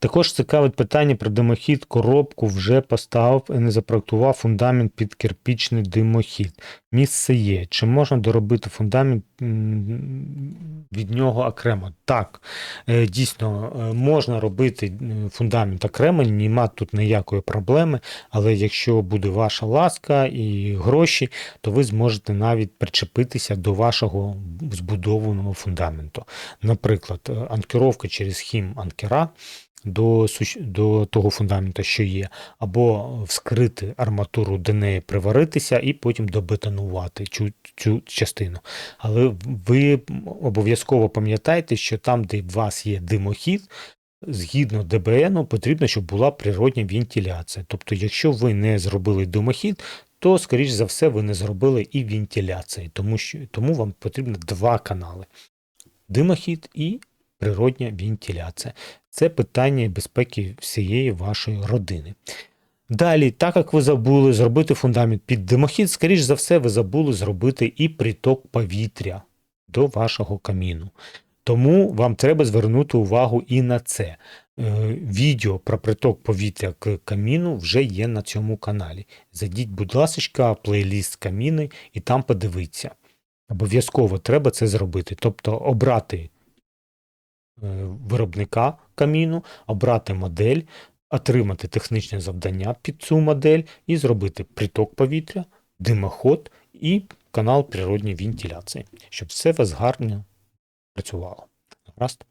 Також цікавить питання про димохід, коробку вже поставив і не запроектував фундамент під кирпічний димохід. Місце є. Чи можна доробити фундамент від нього окремо? Так, е, дійсно, е, можна робити е, фундамент окремо, нема тут ніякої проблеми, але якщо буде ваша ласка і гроші, то ви зможете навіть причепитися до вашого збудованого фундаменту. Наприклад, анкеровка через хім анкера до, до того фундаменту, що є, або вскрити арматуру до неї, приваритися і потім добетонувати цю, цю частину. Але ви обов'язково пам'ятайте, що там, де у вас є димохід, згідно ДБН, потрібно, щоб була природня вентиляція. Тобто, якщо ви не зробили димохід, то, скоріш за все, ви не зробили і вентиляції, тому, що, тому вам потрібно два канали: димохід і природня вентиляція. Це питання безпеки всієї вашої родини. Далі, так як ви забули зробити фундамент під димохід, скоріш за все, ви забули зробити і приток повітря до вашого каміну. Тому вам треба звернути увагу і на це. Е, Відео про приток повітря к каміну вже є на цьому каналі. Зайдіть, будь ласка, плейліст каміни і там подивіться. Обов'язково треба це зробити. Тобто обрати виробника каміну, обрати модель, отримати технічне завдання під цю модель і зробити приток повітря, димоход і канал природньої вентиляції, щоб все у вас гарно працювало. Гаразд?